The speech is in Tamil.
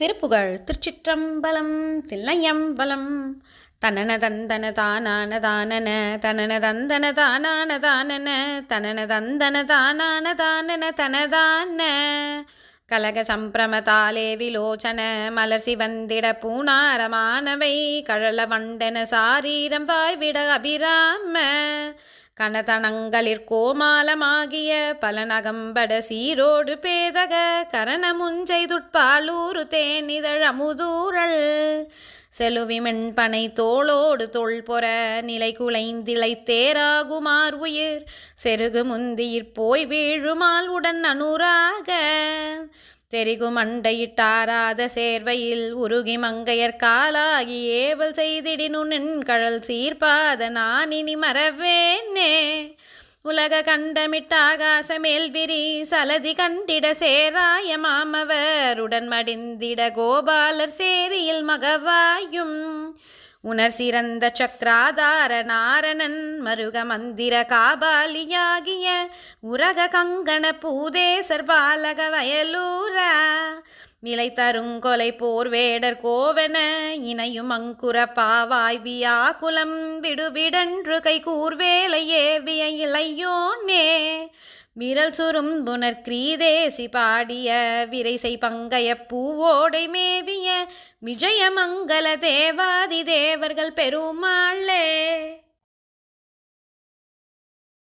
திருப்புகழ் திருச்சிற்றம்பலம் தில்லையம்பலம். தனன தந்தன தானான தானன தனன தந்தன தானான தானன தனன தந்தன தானான தானன தனதான. கலக சம்பிரமதாலே விலோச்சன மலர் சிவந்திட பூணாரமானவை கழல வண்டன சாரீரம் வாய்விட அபிராம. கனதனங்களிற் கோமாலமாகிய பலநகம்பட சீரோடு பேதக கரணமுஞ்செய்துட்பாலூரு தேனிதழ் அமுதூரல் செலுவிமெண்பனை தோளோடு தொல் பொற நிலை குலைந்திளை தேராகுமார் உயிர். செருகு முந்தியிற் போய் வீழுமால் உடன் அனுராக தெரிகு மண்டையிட்டாராத சேர்வையில் உருகி மங்கையர் காலாகி ஏவல் செய்திடினு கழல் சீர்பாத நான் இனி மறவேனே உலக கண்டமிட்டாகாசமேல் விரி சலதி கண்டிட சேராய மாமவருடன் மடிந்திட கோபாலர் சேரியில் மகவாயும் உணர் சிறந்த சக்ராதார நாரணன் மருக மந்திர காபாலியாகிய உரக கங்கண பூதேசர் பாலக வயலூரா. மிலை தருங்கொலை போர் வேடர் கோவென இணையும் அங்குர பாவாய் வியாகுலம் விடுவிடன்று கை கூர்வேலை விய இளையோனே விரல் சுரும் புனர் கிரீதேசி பாடிய விரைசை பங்கைய பூவோடை மேவிய விஜயமங்கல தேவாதி தேவர்கள் பெருமாளே.